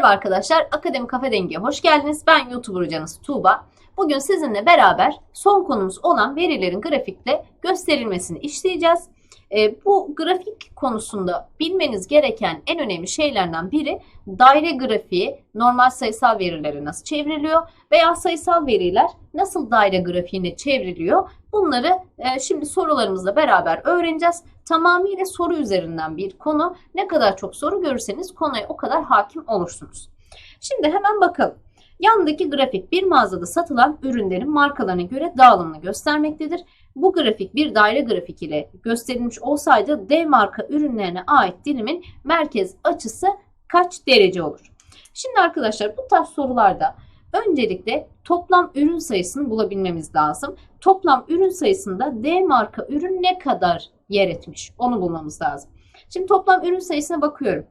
Merhaba arkadaşlar, Akademi Kafe Dengi'ye hoş geldiniz. Ben YouTuber hocanız Tuğba. Bugün sizinle beraber son konumuz olan verilerin grafikle gösterilmesini işleyeceğiz. E, bu grafik konusunda bilmeniz gereken en önemli şeylerden biri daire grafiği normal sayısal verilere nasıl çevriliyor veya sayısal veriler nasıl daire grafiğine çevriliyor. Bunları e, şimdi sorularımızla beraber öğreneceğiz. Tamamıyla soru üzerinden bir konu. Ne kadar çok soru görürseniz konuya o kadar hakim olursunuz. Şimdi hemen bakalım. Yandaki grafik bir mağazada satılan ürünlerin markalarına göre dağılımını göstermektedir. Bu grafik bir daire grafik ile gösterilmiş olsaydı D marka ürünlerine ait dilimin merkez açısı kaç derece olur? Şimdi arkadaşlar bu tarz sorularda öncelikle toplam ürün sayısını bulabilmemiz lazım. Toplam ürün sayısında D marka ürün ne kadar yer etmiş onu bulmamız lazım. Şimdi toplam ürün sayısına bakıyorum.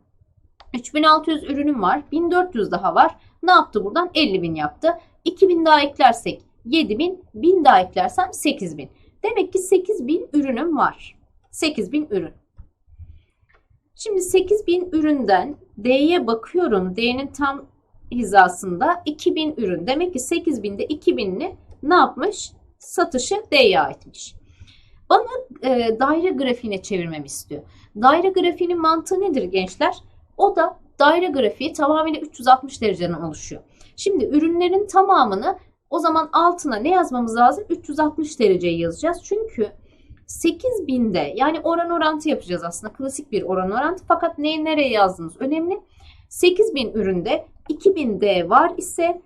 3600 ürünüm var. 1400 daha var. Ne yaptı buradan? 50.000 yaptı. 2000 daha eklersek 7000, 1000 daha eklersem 8000. Demek ki 8000 ürünüm var. 8000 ürün. Şimdi 8000 üründen D'ye bakıyorum. D'nin tam hizasında 2000 ürün. Demek ki 8000'de 2000'li ne yapmış? Satışı D'ye aitmiş. Bana e, daire grafiğine çevirmemi istiyor. Daire grafiğinin mantığı nedir gençler? O da daire grafiği tamamıyla 360 dereceden oluşuyor. Şimdi ürünlerin tamamını o zaman altına ne yazmamız lazım? 360 dereceyi yazacağız. Çünkü 8000'de yani oran orantı yapacağız aslında. Klasik bir oran orantı. Fakat neyi nereye yazdığımız önemli. 8000 üründe 2000D var ise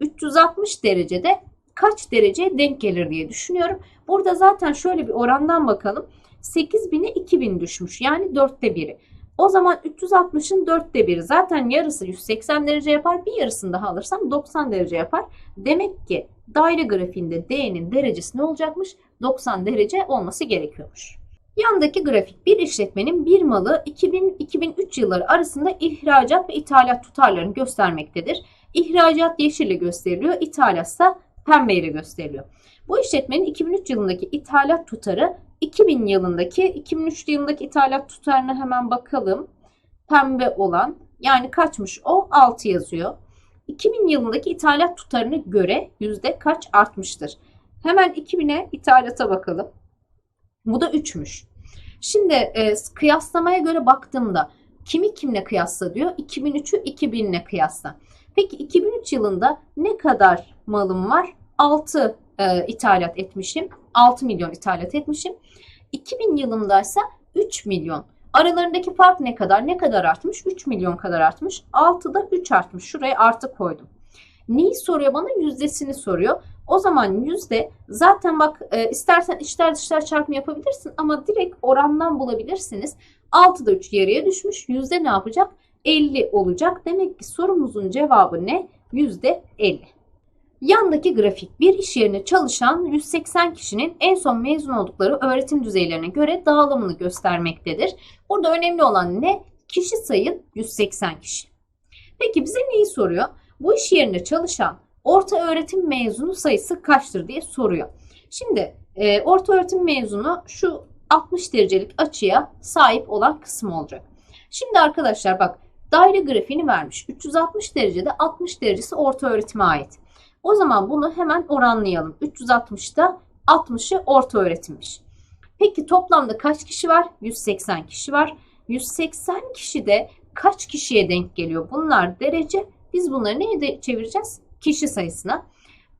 360 derecede kaç derece denk gelir diye düşünüyorum. Burada zaten şöyle bir orandan bakalım. 8000'e 2000 düşmüş. Yani dörtte biri. O zaman 360'ın dörtte biri. Zaten yarısı 180 derece yapar. Bir yarısını daha alırsam 90 derece yapar. Demek ki daire grafiğinde D'nin derecesi ne olacakmış? 90 derece olması gerekiyormuş. Yandaki grafik bir işletmenin bir malı 2000-2003 yılları arasında ihracat ve ithalat tutarlarını göstermektedir. İhracat yeşille gösteriliyor, ithalatsa pembe ile gösteriliyor. Bu işletmenin 2003 yılındaki ithalat tutarı 2000 yılındaki 2003 yılındaki ithalat tutarına hemen bakalım. Pembe olan yani kaçmış o 6 yazıyor. 2000 yılındaki ithalat tutarına göre yüzde kaç artmıştır? Hemen 2000'e ithalata bakalım. Bu da 3'müş. Şimdi e, kıyaslamaya göre baktığımda kimi kimle kıyasla diyor? 2003'ü 2000'le kıyasla. Peki 2003 yılında ne kadar malım var? 6 e, ithalat etmişim. 6 milyon ithalat etmişim. 2000 yılındaysa 3 milyon. Aralarındaki fark ne kadar? Ne kadar artmış? 3 milyon kadar artmış. 6'da 3 artmış. Şuraya artı koydum. Neyi soruyor bana? Yüzdesini soruyor. O zaman yüzde zaten bak e, istersen içler dışlar çarpımı yapabilirsin ama direkt orandan bulabilirsiniz. 6'da 3 yarıya düşmüş. Yüzde ne yapacak? 50 olacak. Demek ki sorumuzun cevabı ne? Yüzde 50. Yandaki grafik bir iş yerine çalışan 180 kişinin en son mezun oldukları öğretim düzeylerine göre dağılımını göstermektedir. Burada önemli olan ne? Kişi sayın 180 kişi. Peki bize neyi soruyor? Bu iş yerinde çalışan orta öğretim mezunu sayısı kaçtır diye soruyor. Şimdi e, orta öğretim mezunu şu 60 derecelik açıya sahip olan kısım olacak. Şimdi arkadaşlar bak daire grafiğini vermiş. 360 derecede 60 derecesi orta öğretime ait. O zaman bunu hemen oranlayalım. 360'da 60'ı orta öğretimmiş. Peki toplamda kaç kişi var? 180 kişi var. 180 kişi de kaç kişiye denk geliyor? Bunlar derece. Biz bunları neye de çevireceğiz? Kişi sayısına.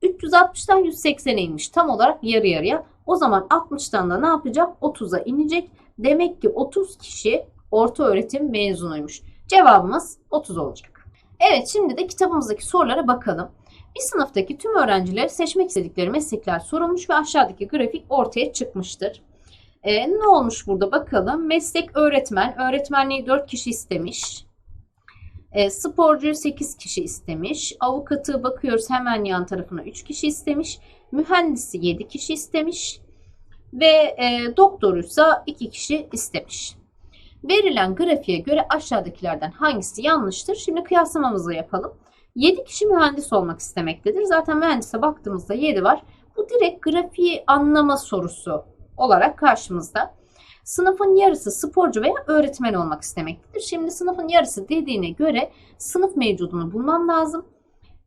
360'dan 180'e inmiş. Tam olarak yarı yarıya. O zaman 60'tan da ne yapacak? 30'a inecek. Demek ki 30 kişi orta öğretim mezunuymuş. Cevabımız 30 olacak. Evet şimdi de kitabımızdaki sorulara bakalım. Bir sınıftaki tüm öğrenciler seçmek istedikleri meslekler sorulmuş ve aşağıdaki grafik ortaya çıkmıştır. Ee, ne olmuş burada bakalım. Meslek öğretmen. Öğretmenliği 4 kişi istemiş. E, sporcu 8 kişi istemiş. Avukatı bakıyoruz hemen yan tarafına 3 kişi istemiş. Mühendisi 7 kişi istemiş. Ve e, doktoruysa 2 kişi istemiş. Verilen grafiğe göre aşağıdakilerden hangisi yanlıştır? Şimdi kıyaslamamızı yapalım. 7 kişi mühendis olmak istemektedir. Zaten mühendise baktığımızda 7 var. Bu direkt grafiği anlama sorusu olarak karşımızda. Sınıfın yarısı sporcu veya öğretmen olmak istemektedir. Şimdi sınıfın yarısı dediğine göre sınıf mevcudunu bulmam lazım.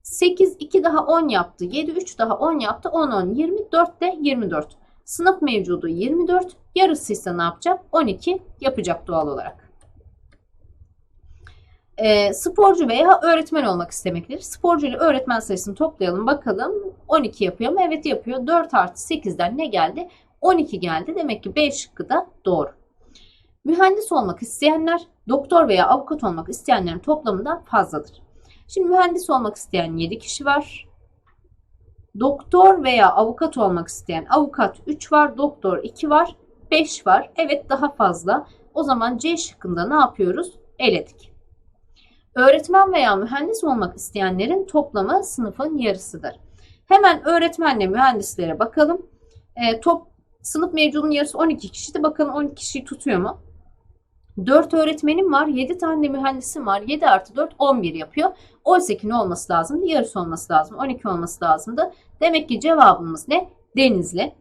8 2 daha 10 yaptı. 7 3 daha 10 yaptı. 10 10 20 4 de 24. Sınıf mevcudu 24. Yarısıysa ne yapacak? 12 yapacak doğal olarak. E, sporcu veya öğretmen olmak istemektir. Sporcu ile öğretmen sayısını toplayalım bakalım. 12 yapıyor mu? Evet yapıyor. 4 artı 8'den ne geldi? 12 geldi. Demek ki B şıkkı da doğru. Mühendis olmak isteyenler doktor veya avukat olmak isteyenlerin toplamından fazladır. Şimdi mühendis olmak isteyen 7 kişi var. Doktor veya avukat olmak isteyen avukat 3 var, doktor 2 var, 5 var. Evet daha fazla. O zaman C şıkkında ne yapıyoruz? Eledik. Öğretmen veya mühendis olmak isteyenlerin toplamı sınıfın yarısıdır. Hemen öğretmenle mühendislere bakalım. E, top sınıf mevcudunun yarısı 12 kişiydi. Bakalım 12 kişiyi tutuyor mu? 4 öğretmenim var, 7 tane mühendisim var. 7 artı 4 11 yapıyor. Oysa ki ne olması lazım? Yarısı olması lazım. 12 olması lazımdı. Demek ki cevabımız ne? Denizli.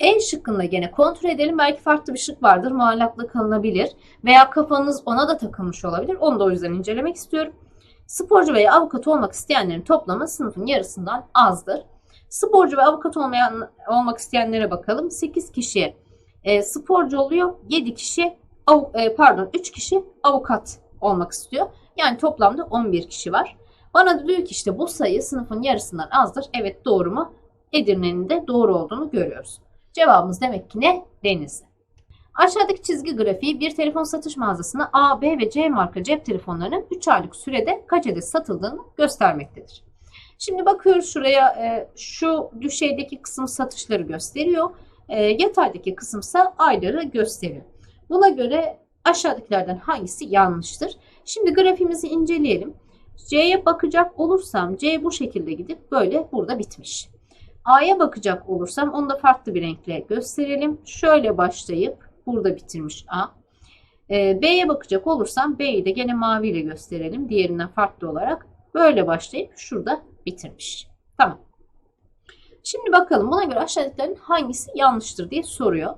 En şıkkında gene kontrol edelim. Belki farklı bir şık vardır. Muallakla kalınabilir. Veya kafanız ona da takılmış olabilir. Onu da o yüzden incelemek istiyorum. Sporcu veya avukat olmak isteyenlerin toplamı sınıfın yarısından azdır. Sporcu ve avukat olmayan olmak isteyenlere bakalım. 8 kişi e, sporcu oluyor. 7 kişi av, e, pardon 3 kişi avukat olmak istiyor. Yani toplamda 11 kişi var. Bana diyor ki işte bu sayı sınıfın yarısından azdır. Evet doğru mu? Edirne'nin de doğru olduğunu görüyoruz. Cevabımız demek ki ne? Denizli. Aşağıdaki çizgi grafiği bir telefon satış mağazasına A, B ve C marka cep telefonlarının 3 aylık sürede kaç adet satıldığını göstermektedir. Şimdi bakıyoruz şuraya e, şu düşeydeki kısım satışları gösteriyor. E, yataydaki kısımsa ayları gösteriyor. Buna göre aşağıdakilerden hangisi yanlıştır? Şimdi grafiğimizi inceleyelim. C'ye bakacak olursam C bu şekilde gidip böyle burada bitmiş. A'ya bakacak olursam onu da farklı bir renkle gösterelim. Şöyle başlayıp burada bitirmiş A. Ee, B'ye bakacak olursam B'yi de gene maviyle gösterelim. Diğerinden farklı olarak. Böyle başlayıp şurada bitirmiş. Tamam. Şimdi bakalım buna göre aşağıdakilerin hangisi yanlıştır diye soruyor.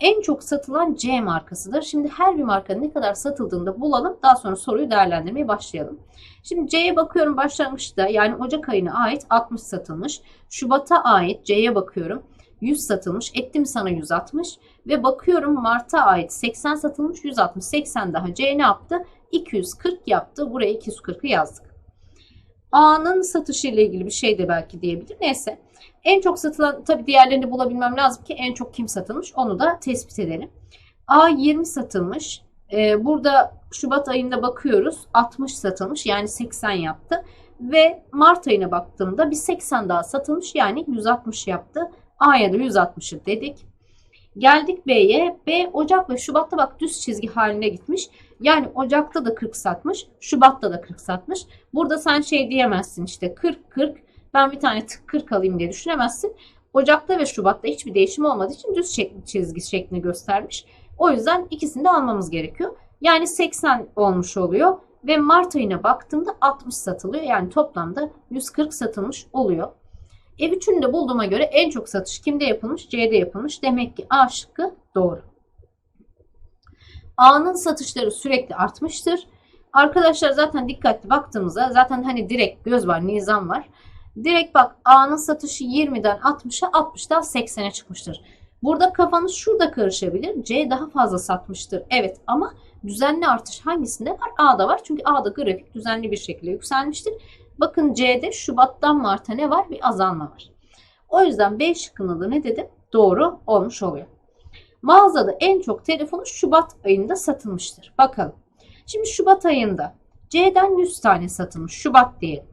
En çok satılan C markasıdır. Şimdi her bir marka ne kadar satıldığını da bulalım. Daha sonra soruyu değerlendirmeye başlayalım. Şimdi C'ye bakıyorum başlangıçta yani Ocak ayına ait 60 satılmış. Şubat'a ait C'ye bakıyorum 100 satılmış. Ettim sana 160 ve bakıyorum Mart'a ait 80 satılmış 160 80 daha C ne yaptı? 240 yaptı. Buraya 240'ı yazdık. A'nın satışı ile ilgili bir şey de belki diyebilir. Neyse. En çok satılan tabii diğerlerini bulabilmem lazım ki en çok kim satılmış onu da tespit edelim. A 20 satılmış. Ee, burada Şubat ayında bakıyoruz 60 satılmış yani 80 yaptı. Ve Mart ayına baktığımda bir 80 daha satılmış yani 160 yaptı. A'ya da 160'ı dedik. Geldik B'ye. B Ocak ve Şubat'ta bak düz çizgi haline gitmiş. Yani Ocak'ta da 40 satmış. Şubat'ta da 40 satmış. Burada sen şey diyemezsin işte 40 40 ben bir tane tık 40 alayım diye düşünemezsin. Ocak'ta ve Şubat'ta hiçbir değişim olmadığı için düz çizgi şeklini göstermiş. O yüzden ikisini de almamız gerekiyor. Yani 80 olmuş oluyor ve Mart ayına baktığımda 60 satılıyor. Yani toplamda 140 satılmış oluyor. Ev üçünü de bulduğuma göre en çok satış kimde yapılmış? C'de yapılmış. Demek ki A şıkkı doğru. A'nın satışları sürekli artmıştır. Arkadaşlar zaten dikkatli baktığımızda zaten hani direkt göz var, nizam var. Direkt bak A'nın satışı 20'den 60'a 60'dan 80'e çıkmıştır. Burada kafanız şurada karışabilir. C daha fazla satmıştır. Evet ama düzenli artış hangisinde var? A'da var. Çünkü A'da grafik düzenli bir şekilde yükselmiştir. Bakın C'de Şubat'tan Mart'a ne var? Bir azalma var. O yüzden B şıkkında da ne dedim? Doğru olmuş oluyor. Mağazada en çok telefonu Şubat ayında satılmıştır. Bakalım. Şimdi Şubat ayında C'den 100 tane satılmış. Şubat diyelim.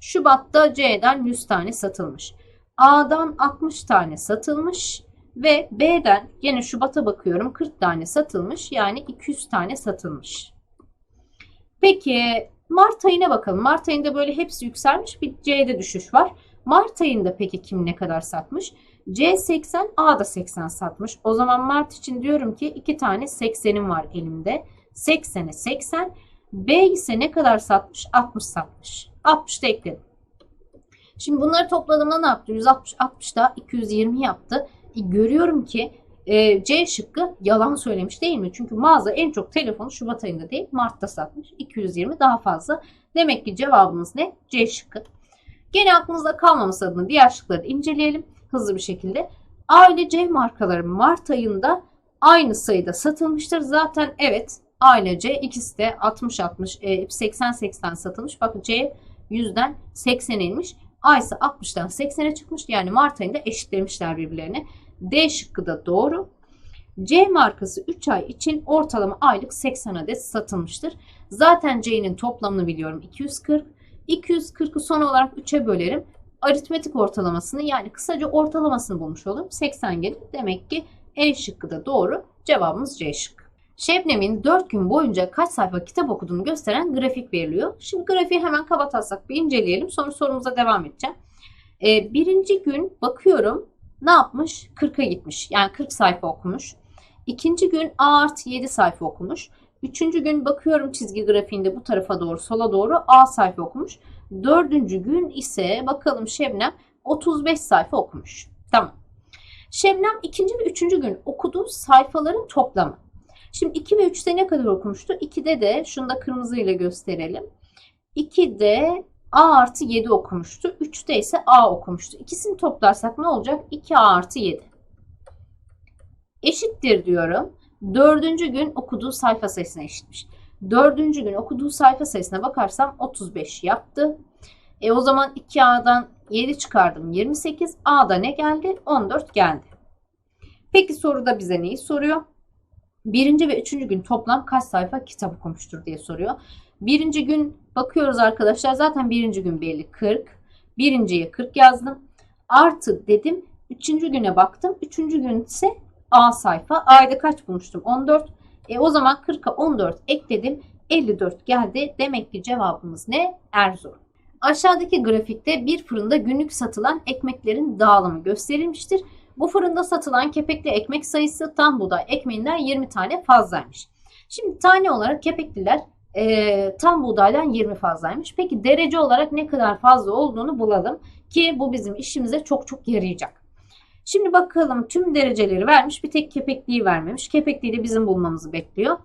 Şubat'ta C'den 100 tane satılmış. A'dan 60 tane satılmış ve B'den yine Şubat'a bakıyorum 40 tane satılmış. Yani 200 tane satılmış. Peki Mart ayına bakalım. Mart ayında böyle hepsi yükselmiş. Bir C'de düşüş var. Mart ayında peki kim ne kadar satmış? C 80, A da 80 satmış. O zaman Mart için diyorum ki iki tane 80'im var elimde. 80'e 80. B ise ne kadar satmış? 60 satmış. 60 da ekledim. Şimdi bunları topladığımda ne yaptı? 160, 60 da 220 yaptı. E, görüyorum ki e, C şıkkı yalan söylemiş değil mi? Çünkü mağaza en çok telefonu Şubat ayında değil Mart'ta satmış. 220 daha fazla. Demek ki cevabımız ne? C şıkkı. Gene aklınızda kalmaması adına diğer şıkları inceleyelim hızlı bir şekilde. A C markaları Mart ayında aynı sayıda satılmıştır. Zaten evet A ikisi de 60-60, 80-80 satılmış. Bakın C 100'den 80'e inmiş. A ise 60'dan 80'e çıkmış. Yani Mart ayında eşitlemişler birbirlerine. D şıkkı da doğru. C markası 3 ay için ortalama aylık 80 adet satılmıştır. Zaten C'nin toplamını biliyorum 240. 240'ı son olarak 3'e bölerim. Aritmetik ortalamasını yani kısaca ortalamasını bulmuş olurum. 80 gelir. Demek ki E şıkkı da doğru. Cevabımız C şıkkı. Şebnem'in 4 gün boyunca kaç sayfa kitap okuduğunu gösteren grafik veriliyor. Şimdi grafiği hemen kaba taslak bir inceleyelim. Sonra sorumuza devam edeceğim. Ee, birinci gün bakıyorum ne yapmış? 40'a gitmiş. Yani 40 sayfa okumuş. İkinci gün A artı 7 sayfa okumuş. Üçüncü gün bakıyorum çizgi grafiğinde bu tarafa doğru sola doğru A sayfa okumuş. Dördüncü gün ise bakalım Şebnem 35 sayfa okumuş. Tamam. Şebnem ikinci ve üçüncü gün okuduğu sayfaların toplamı. Şimdi 2 ve 3'te ne kadar okumuştu? 2'de de şunu da kırmızıyla gösterelim. 2'de A artı 7 okumuştu. 3'te ise A okumuştu. İkisini toplarsak ne olacak? 2A artı 7. Eşittir diyorum. Dördüncü gün okuduğu sayfa sayısına eşitmiş. Dördüncü gün okuduğu sayfa sayısına bakarsam 35 yaptı. E o zaman 2A'dan 7 çıkardım 28. A'da ne geldi? 14 geldi. Peki soruda bize neyi soruyor? Birinci ve üçüncü gün toplam kaç sayfa kitap okumuştur diye soruyor. Birinci gün bakıyoruz arkadaşlar. Zaten birinci gün belli 40. Birinciye 40 yazdım. Artı dedim. Üçüncü güne baktım. Üçüncü gün ise A sayfa. A'da kaç bulmuştum? 14. E o zaman 40'a 14 ekledim. 54 geldi. Demek ki cevabımız ne? Erzurum. Aşağıdaki grafikte bir fırında günlük satılan ekmeklerin dağılımı gösterilmiştir. Bu fırında satılan kepekli ekmek sayısı tam buğday ekmeğinden 20 tane fazlaymış. Şimdi tane olarak kepekliler e, tam buğdaydan 20 fazlaymış. Peki derece olarak ne kadar fazla olduğunu bulalım ki bu bizim işimize çok çok yarayacak. Şimdi bakalım tüm dereceleri vermiş bir tek kepekliği vermemiş. Kepekliği de bizim bulmamızı bekliyor.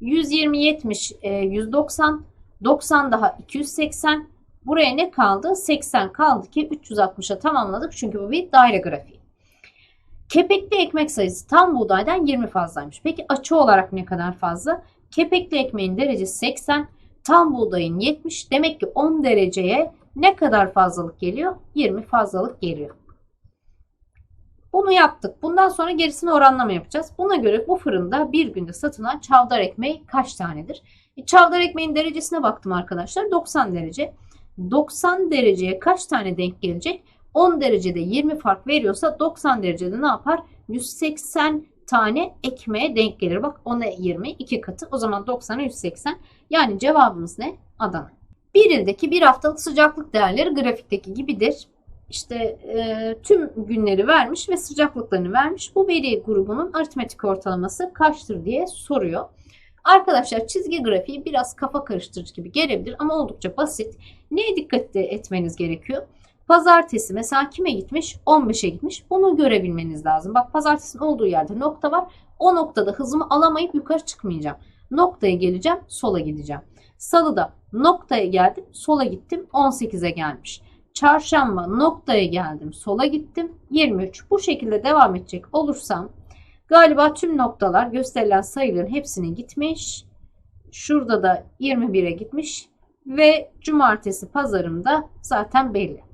120, 70, e, 190, 90 daha 280. Buraya ne kaldı? 80 kaldı ki 360'a tamamladık. Çünkü bu bir daire grafiği. Kepekli ekmek sayısı tam buğdaydan 20 fazlaymış. Peki açı olarak ne kadar fazla? Kepekli ekmeğin derecesi 80, tam buğdayın 70. Demek ki 10 dereceye ne kadar fazlalık geliyor? 20 fazlalık geliyor. Bunu yaptık. Bundan sonra gerisini oranlama yapacağız. Buna göre bu fırında bir günde satılan çavdar ekmeği kaç tanedir? E, çavdar ekmeğin derecesine baktım arkadaşlar. 90 derece. 90 dereceye kaç tane denk gelecek? 10 derecede 20 fark veriyorsa 90 derecede ne yapar? 180 tane ekmeğe denk gelir. Bak 10'a 20 iki katı. O zaman 90'a 180. Yani cevabımız ne? Adana. Bir ildeki bir haftalık sıcaklık değerleri grafikteki gibidir. İşte e, tüm günleri vermiş ve sıcaklıklarını vermiş. Bu veri grubunun aritmetik ortalaması kaçtır diye soruyor. Arkadaşlar çizgi grafiği biraz kafa karıştırıcı gibi gelebilir ama oldukça basit. Neye dikkat etmeniz gerekiyor? Pazartesi mesela kime gitmiş? 15'e gitmiş. Bunu görebilmeniz lazım. Bak pazartesinin olduğu yerde nokta var. O noktada hızımı alamayıp yukarı çıkmayacağım. Noktaya geleceğim, sola gideceğim. Salıda noktaya geldim, sola gittim, 18'e gelmiş. Çarşamba noktaya geldim, sola gittim, 23. Bu şekilde devam edecek olursam galiba tüm noktalar gösterilen sayıların hepsine gitmiş. Şurada da 21'e gitmiş ve cumartesi pazarımda zaten belli.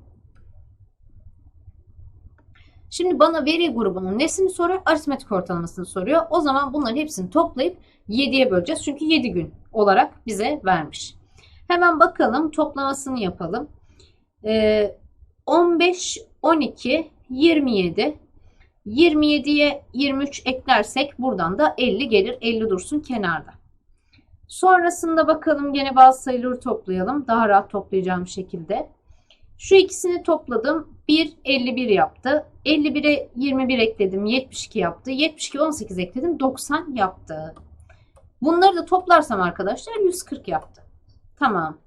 Şimdi bana veri grubunun nesini soruyor? Aritmetik ortalamasını soruyor. O zaman bunların hepsini toplayıp 7'ye böleceğiz. Çünkü 7 gün olarak bize vermiş. Hemen bakalım toplamasını yapalım. Ee, 15, 12, 27. 27'ye 23 eklersek buradan da 50 gelir. 50 dursun kenarda. Sonrasında bakalım gene bazı sayıları toplayalım. Daha rahat toplayacağım şekilde. Şu ikisini topladım. 1 51 yaptı. 51'e 21 ekledim. 72 yaptı. 72 18 ekledim. 90 yaptı. Bunları da toplarsam arkadaşlar 140 yaptı. Tamam.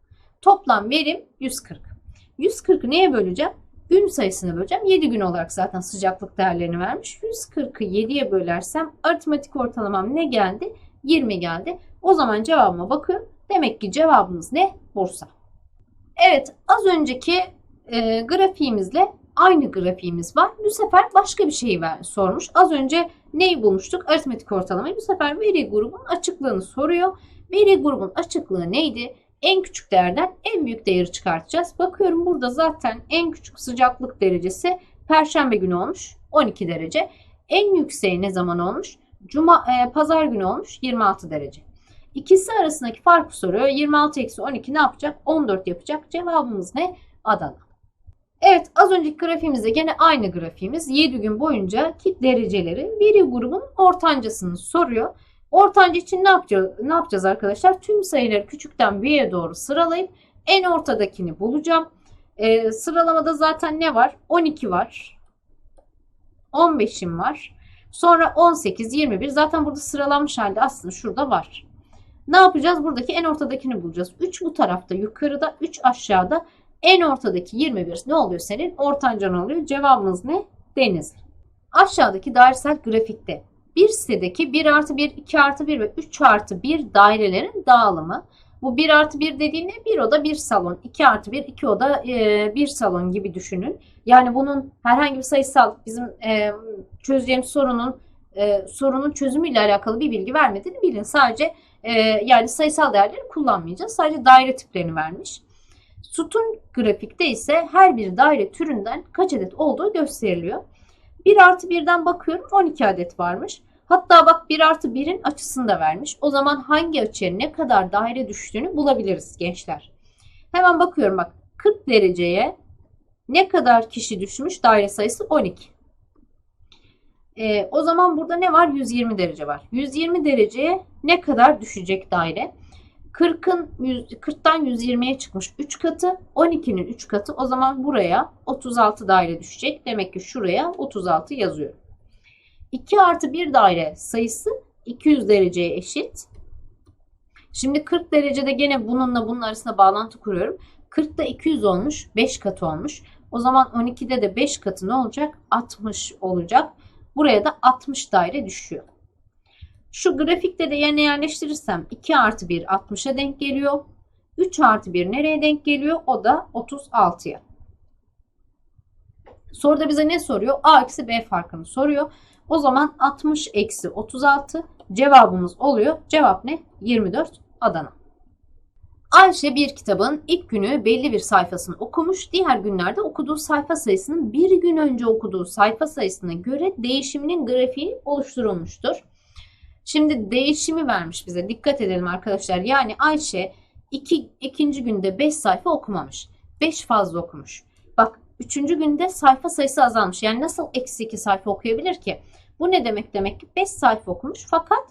Toplam verim 140. 140'ı neye böleceğim? Gün sayısını böleceğim. 7 gün olarak zaten sıcaklık değerlerini vermiş. 140'ı 7'ye bölersem aritmetik ortalamam ne geldi? 20 geldi. O zaman cevabıma bakıyorum. Demek ki cevabımız ne? Bursa. Evet az önceki e, grafiğimizle aynı grafiğimiz var. Bu sefer başka bir şeyi ver, sormuş. Az önce neyi bulmuştuk? Aritmetik ortalamayı. Bu sefer veri grubun açıklığını soruyor. Veri grubun açıklığı neydi? En küçük değerden en büyük değeri çıkartacağız. Bakıyorum burada zaten en küçük sıcaklık derecesi Perşembe günü olmuş 12 derece. En yükseği ne zaman olmuş? Cuma, e, Pazar günü olmuş 26 derece. İkisi arasındaki farkı soruyor. 26 eksi 12 ne yapacak? 14 yapacak. Cevabımız ne? Adana. Evet az önceki grafiğimizde gene aynı grafiğimiz 7 gün boyunca ki dereceleri veri grubun ortancasını soruyor. Ortanca için ne yapacağız, ne yapacağız arkadaşlar? Tüm sayıları küçükten büyüğe doğru sıralayıp en ortadakini bulacağım. Ee, sıralamada zaten ne var? 12 var. 15'im var. Sonra 18, 21. Zaten burada sıralanmış halde aslında şurada var. Ne yapacağız? Buradaki en ortadakini bulacağız. 3 bu tarafta yukarıda, 3 aşağıda. En ortadaki 21 ne oluyor senin? Ortancan oluyor. Cevabımız ne? Denizli. Aşağıdaki dairesel grafikte bir sitedeki 1 artı 1, 2 artı 1 ve 3 artı 1 dairelerin dağılımı. Bu 1 artı 1 dediğinde bir oda bir salon, 2 artı 1, 2 oda e, bir salon gibi düşünün. Yani bunun herhangi bir sayısal bizim e, çözeceğimiz sorunun e, sorunun çözümüyle alakalı bir bilgi vermediğini bilin. Sadece e, yani sayısal değerleri kullanmayacağız. Sadece daire tiplerini vermiş. Sütun grafikte ise her bir daire türünden kaç adet olduğu gösteriliyor. 1 artı 1'den bakıyorum 12 adet varmış. Hatta bak 1 artı 1'in açısını da vermiş. O zaman hangi açıya ne kadar daire düştüğünü bulabiliriz gençler. Hemen bakıyorum bak 40 dereceye ne kadar kişi düşmüş daire sayısı 12. Ee, o zaman burada ne var? 120 derece var. 120 dereceye ne kadar düşecek daire? 40'ın 40'tan 120'ye çıkmış 3 katı. 12'nin 3 katı. O zaman buraya 36 daire düşecek. Demek ki şuraya 36 yazıyorum. 2 artı 1 daire sayısı 200 dereceye eşit. Şimdi 40 derecede gene bununla bunun arasında bağlantı kuruyorum. 40'da 200 olmuş. 5 katı olmuş. O zaman 12'de de 5 katı ne olacak? 60 olacak. Buraya da 60 daire düşüyor. Şu grafikte de yerine yerleştirirsem 2 artı 1 60'a denk geliyor. 3 artı 1 nereye denk geliyor? O da 36'ya. Soruda bize ne soruyor? A eksi B farkını soruyor. O zaman 60 eksi 36 cevabımız oluyor. Cevap ne? 24 Adana. Ayşe bir kitabın ilk günü belli bir sayfasını okumuş. Diğer günlerde okuduğu sayfa sayısının bir gün önce okuduğu sayfa sayısına göre değişiminin grafiği oluşturulmuştur. Şimdi değişimi vermiş bize. Dikkat edelim arkadaşlar. Yani Ayşe iki, ikinci günde 5 sayfa okumamış. 5 fazla okumuş. Bak üçüncü günde sayfa sayısı azalmış. Yani nasıl eksi 2 sayfa okuyabilir ki? Bu ne demek demek ki 5 sayfa okumuş fakat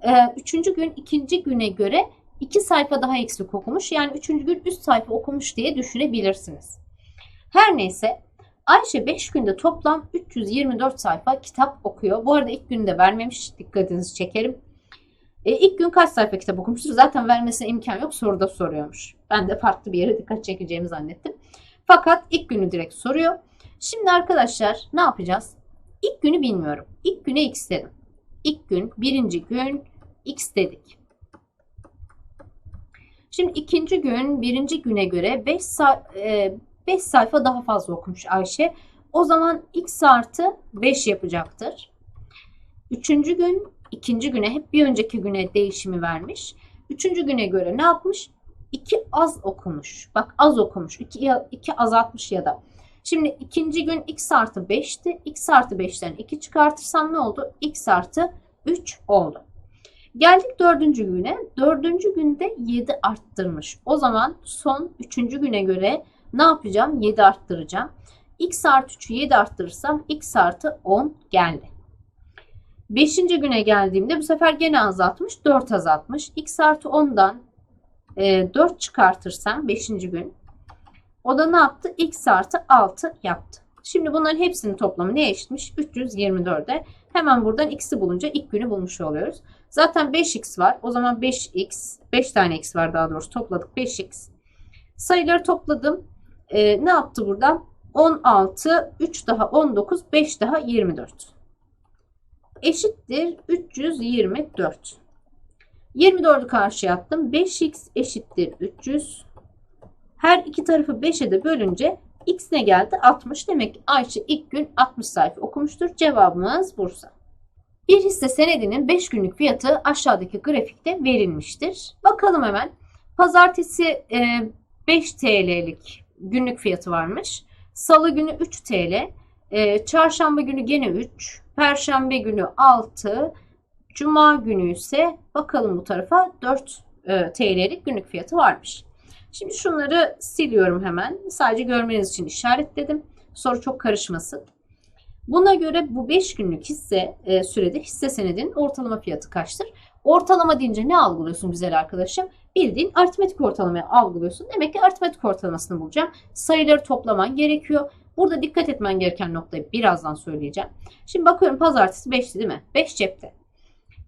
e, üçüncü gün ikinci güne göre 2 sayfa daha eksik okumuş. Yani üçüncü gün 3 sayfa okumuş diye düşünebilirsiniz. Her neyse Ayşe 5 günde toplam 324 sayfa kitap okuyor. Bu arada ilk günde vermemiş. Dikkatinizi çekerim. E, ilk gün kaç sayfa kitap okumuştur? Zaten vermesine imkan yok. Soruda soruyormuş. Ben de farklı bir yere dikkat çekeceğimi zannettim. Fakat ilk günü direkt soruyor. Şimdi arkadaşlar ne yapacağız? İlk günü bilmiyorum. İlk güne x dedim. İlk gün, birinci gün x dedik. Şimdi ikinci gün, birinci güne göre 5 saat... E, 5 sayfa daha fazla okumuş Ayşe. O zaman x artı 5 yapacaktır. Üçüncü gün ikinci güne hep bir önceki güne değişimi vermiş. Üçüncü güne göre ne yapmış? 2 az okumuş. Bak az okumuş. 2, 2 azaltmış ya da. Şimdi ikinci gün x artı 5'ti. x artı 5'ten 2 çıkartırsam ne oldu? x artı 3 oldu. Geldik dördüncü güne. Dördüncü günde 7 arttırmış. O zaman son üçüncü güne göre ne yapacağım? 7 arttıracağım. X artı 3'ü 7 arttırırsam X artı 10 geldi. 5. güne geldiğimde bu sefer gene azaltmış. 4 azaltmış. X artı 10'dan e, 4 çıkartırsam 5. gün o da ne yaptı? X artı 6 yaptı. Şimdi bunların hepsinin toplamı ne eşitmiş? 324'e. Hemen buradan x'i bulunca ilk günü bulmuş oluyoruz. Zaten 5x var. O zaman 5x, 5 tane x var daha doğrusu topladık 5x. Sayıları topladım e, ne yaptı buradan? 16, 3 daha 19, 5 daha 24. Eşittir 324. 24'ü karşıya attım. 5x eşittir 300. Her iki tarafı 5'e de bölünce x ne geldi? 60. Demek ki Ayşe ilk gün 60 sayfa okumuştur. Cevabımız Bursa. Bir hisse senedinin 5 günlük fiyatı aşağıdaki grafikte verilmiştir. Bakalım hemen. Pazartesi e, 5 TL'lik günlük fiyatı varmış. Salı günü 3 TL. e, Çarşamba günü gene 3. Perşembe günü 6. Cuma günü ise bakalım bu tarafa 4 e, TL'lik günlük fiyatı varmış. Şimdi şunları siliyorum hemen. Sadece görmeniz için işaretledim. Soru çok karışmasın. Buna göre bu 5 günlük hisse e, sürede hisse senedinin ortalama fiyatı kaçtır? Ortalama deyince ne algılıyorsun güzel arkadaşım? Bildiğin aritmetik ortalamayı algılıyorsun. Demek ki aritmetik ortalamasını bulacağım. Sayıları toplaman gerekiyor. Burada dikkat etmen gereken noktayı birazdan söyleyeceğim. Şimdi bakıyorum pazartesi 5'ti değil mi? 5 cepte.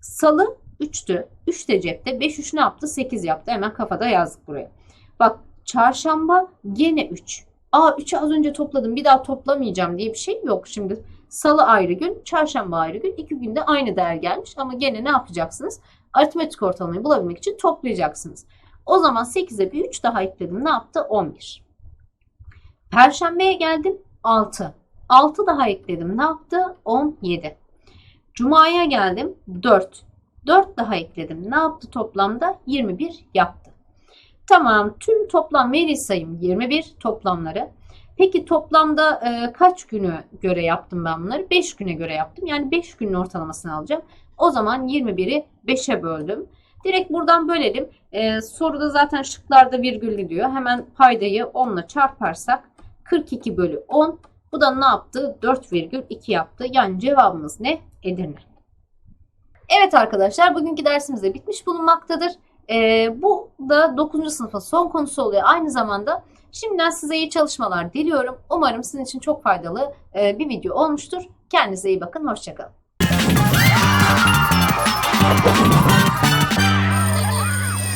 Salı 3'tü. 3 de cepte. 5 3 ne yaptı? 8 yaptı. Hemen kafada yazdık buraya. Bak çarşamba gene 3. Aa 3'ü az önce topladım bir daha toplamayacağım diye bir şey yok. Şimdi salı ayrı gün, çarşamba ayrı gün. iki günde aynı değer gelmiş ama gene ne yapacaksınız? Aritmetik ortalamayı bulabilmek için toplayacaksınız. O zaman 8'e bir 3 daha ekledim. Ne yaptı? 11. Perşembeye geldim 6. 6 daha ekledim. Ne yaptı? 17. Cuma'ya geldim 4. 4 daha ekledim. Ne yaptı toplamda? 21 yaptı. Tamam tüm toplam veri sayım 21 toplamları. Peki toplamda e, kaç günü göre yaptım ben bunları? 5 güne göre yaptım. Yani 5 günün ortalamasını alacağım. O zaman 21'i 5'e böldüm. Direkt buradan bölelim. E, soruda zaten şıklarda virgüllü diyor. Hemen paydayı 10 ile çarparsak 42 bölü 10. Bu da ne yaptı? 4,2 yaptı. Yani cevabımız ne? Edirne. Evet arkadaşlar bugünkü dersimiz de bitmiş bulunmaktadır. Ee, bu da 9. sınıfın son konusu oluyor. Aynı zamanda şimdiden size iyi çalışmalar diliyorum. Umarım sizin için çok faydalı e, bir video olmuştur. Kendinize iyi bakın. Hoşçakalın.